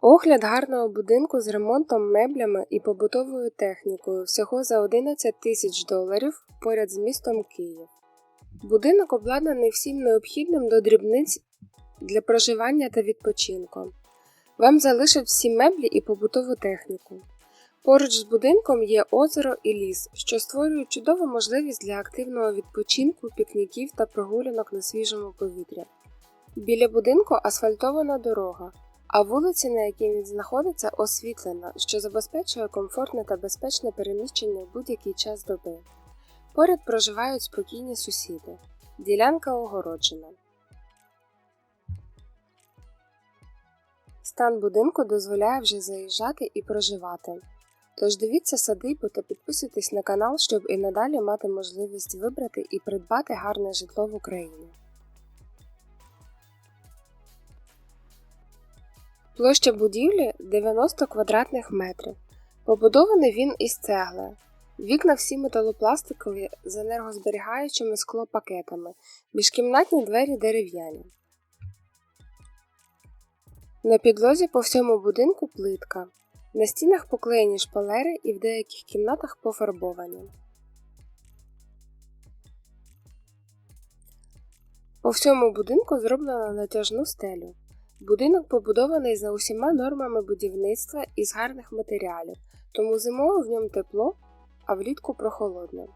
Огляд гарного будинку з ремонтом, меблями і побутовою технікою всього за 11 тисяч доларів поряд з містом Київ. Будинок обладнаний всім необхідним до дрібниць для проживання та відпочинку. Вам залишать всі меблі і побутову техніку. Поруч з будинком є озеро і ліс, що створюють чудову можливість для активного відпочинку, пікніків та прогулянок на свіжому повітрі. Біля будинку асфальтована дорога, а вулиця, на якій він знаходиться, освітлена, що забезпечує комфортне та безпечне переміщення в будь-який час доби. Поряд проживають спокійні сусіди. Ділянка огороджена. Стан будинку дозволяє вже заїжджати і проживати. Тож дивіться садибу та підписуйтесь на канал, щоб і надалі мати можливість вибрати і придбати гарне житло в Україні. Площа будівлі 90 квадратних метрів. Побудований він із цегли. Вікна всі металопластикові з енергозберігаючими склопакетами, міжкімнатні двері дерев'яні. На підлозі по всьому будинку плитка. На стінах поклеєні шпалери і в деяких кімнатах пофарбовані. По всьому будинку зроблено натяжну стелю. Будинок побудований за усіма нормами будівництва із гарних матеріалів, тому зимою в ньому тепло, а влітку прохолодно.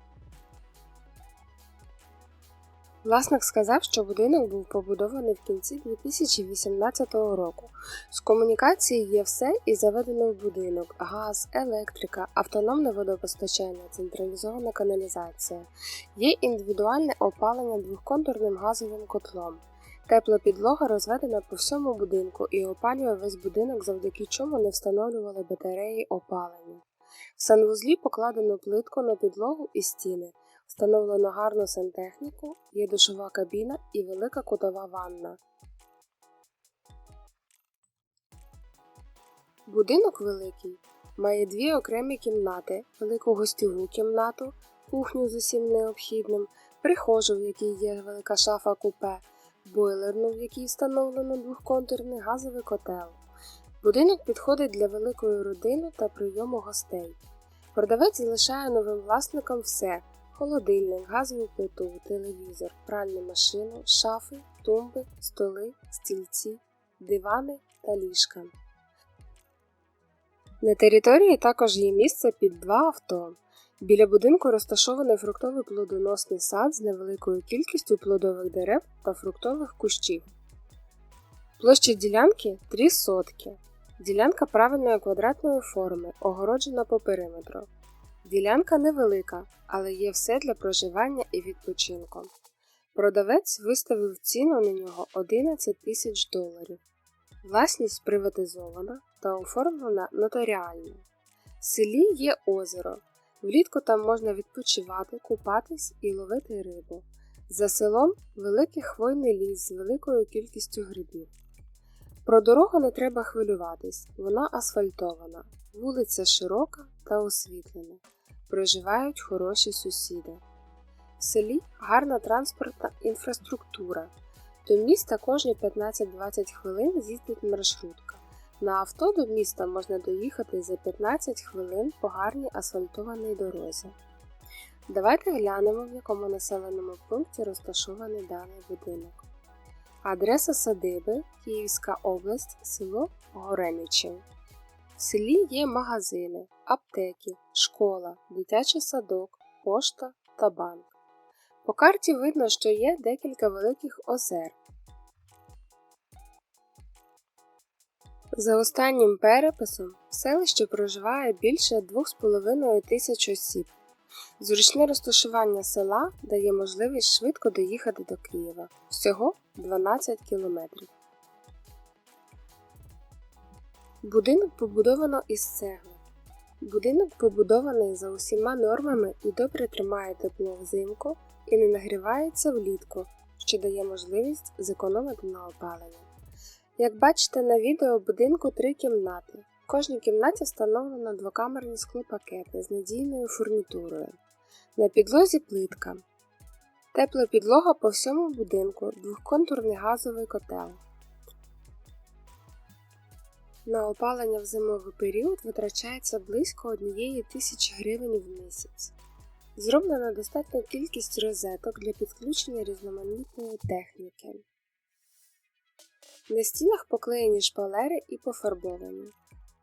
Власник сказав, що будинок був побудований в кінці 2018 року. З комунікації є все і заведено в будинок: газ, електрика, автономне водопостачання, централізована каналізація. Є індивідуальне опалення двохконтурним газовим котлом. Тепла підлога розведена по всьому будинку і опалює весь будинок, завдяки чому не встановлювали батареї опалення. В санвузлі покладено плитку на підлогу і стіни. Встановлено гарну сантехніку, є душова кабіна і велика кутова ванна. Будинок великий. Має дві окремі кімнати, велику гостьову кімнату, кухню з усім необхідним, прихожу, в якій є велика шафа купе, бойлерну, в якій встановлено двохконтурний газовий котел. Будинок підходить для великої родини та прийому гостей. Продавець залишає новим власникам все холодильник, газову плиту, телевізор, пральну машину, шафи, тумби, столи, стільці, дивани та ліжка. На території також є місце під два авто. Біля будинку розташований фруктовий плодоносний сад з невеликою кількістю плодових дерев та фруктових кущів. Площа ділянки 3 сотки. Ділянка правильної квадратної форми, огороджена по периметру. Ділянка невелика, але є все для проживання і відпочинку. Продавець виставив ціну на нього 11 тисяч доларів. Власність приватизована та оформлена нотаріально. В селі є озеро. Влітку там можна відпочивати, купатись і ловити рибу. За селом великий хвойний ліс з великою кількістю грибів. Про дорогу не треба хвилюватись, вона асфальтована, вулиця широка та освітлена. Проживають хороші сусіди. В селі гарна транспортна інфраструктура. До міста кожні 15-20 хвилин з'їздить маршрутка. На авто до міста можна доїхати за 15 хвилин по гарній асфальтованій дорозі. Давайте глянемо, в якому населеному пункті розташований даний будинок. Адреса садиби Київська область, село Гореничів. В селі є магазини, аптеки, школа, дитячий садок, пошта та банк. По карті видно, що є декілька великих озер. За останнім переписом в селищі проживає більше 2,5 тисяч осіб. Зручне розташування села дає можливість швидко доїхати до Києва всього 12 кілометрів. Будинок побудовано із цегли. Будинок побудований за усіма нормами і добре тримає тепло взимку і не нагрівається влітку, що дає можливість зекономити на опаленні. Як бачите на відео будинку три кімнати. В кожній кімнаті встановлено двокамерні склопакети з надійною фурнітурою. На підлозі плитка. Тепла підлога по всьому будинку, двохконтурний газовий котел. На опалення в зимовий період витрачається близько 1 тисячі гривень в місяць. Зроблена достатня кількість розеток для підключення різноманітної техніки. На стінах поклеєні шпалери і пофарбовані.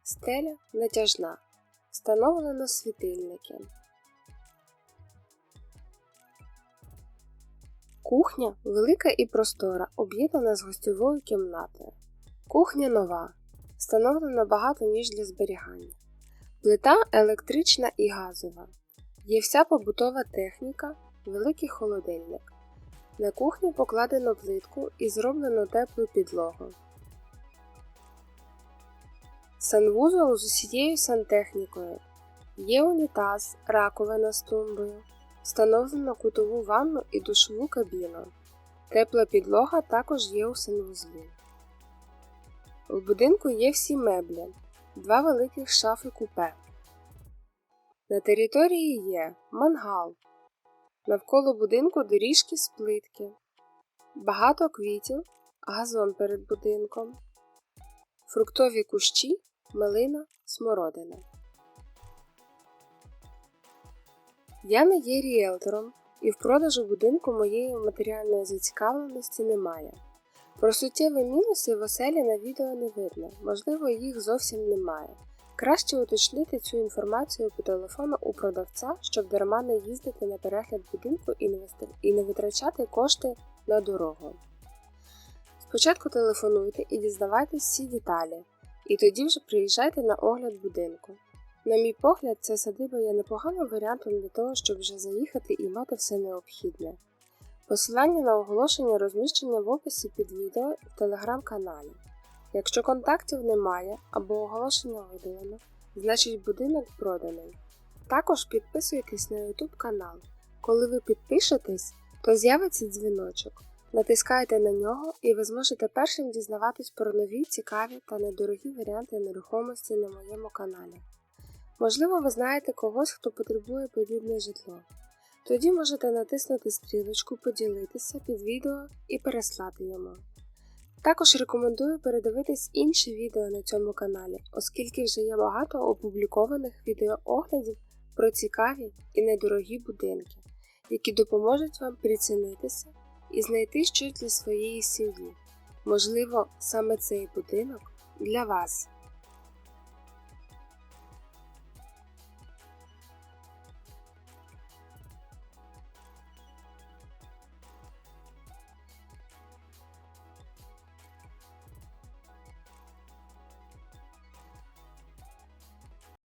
Стеля натяжна. Встановлено світильники. Кухня велика і простора, об'єднана з гостьовою кімнатою. Кухня нова. Встановлено багато ніж для зберігання. Плита електрична і газова. Є вся побутова техніка, великий холодильник. На кухні покладено плитку і зроблено теплу підлогу. Санвузол з усією сантехнікою. Є унітаз, раковина з тумбою. Встановлено кутову ванну і душову кабіну. Тепла підлога також є у санвузлі. У будинку є всі меблі, два великих шафи купе. На території є мангал. Навколо будинку доріжки з плитки, багато квітів, газон перед будинком, фруктові кущі, малина, смородина. Я не є ріелтором і в продажу будинку моєї матеріальної зацікавленості немає. Про суттєві мінуси в оселі на відео не видно, можливо, їх зовсім немає. Краще уточнити цю інформацію по телефону у продавця, щоб дарма не їздити на перегляд будинку і не, витрачати кошти на дорогу. Спочатку телефонуйте і дізнавайтесь всі деталі, і тоді вже приїжджайте на огляд будинку. На мій погляд, ця садиба є непоганим варіантом для того, щоб вже заїхати і мати все необхідне. Посилання на оголошення розміщення в описі під відео в телеграм-каналі. Якщо контактів немає або оголошення видалено, значить будинок проданий. Також підписуйтесь на YouTube канал. Коли ви підпишетесь, то з'явиться дзвіночок. Натискайте на нього і ви зможете першим дізнаватись про нові, цікаві та недорогі варіанти нерухомості на моєму каналі. Можливо, ви знаєте когось, хто потребує подібне житло. Тоді можете натиснути стрілочку, поділитися під відео і переслати йому. Також рекомендую передивитись інші відео на цьому каналі, оскільки вже є багато опублікованих відеооглядів про цікаві і недорогі будинки, які допоможуть вам прицінитися і знайти щось для своєї сім'ї. Можливо, саме цей будинок для вас.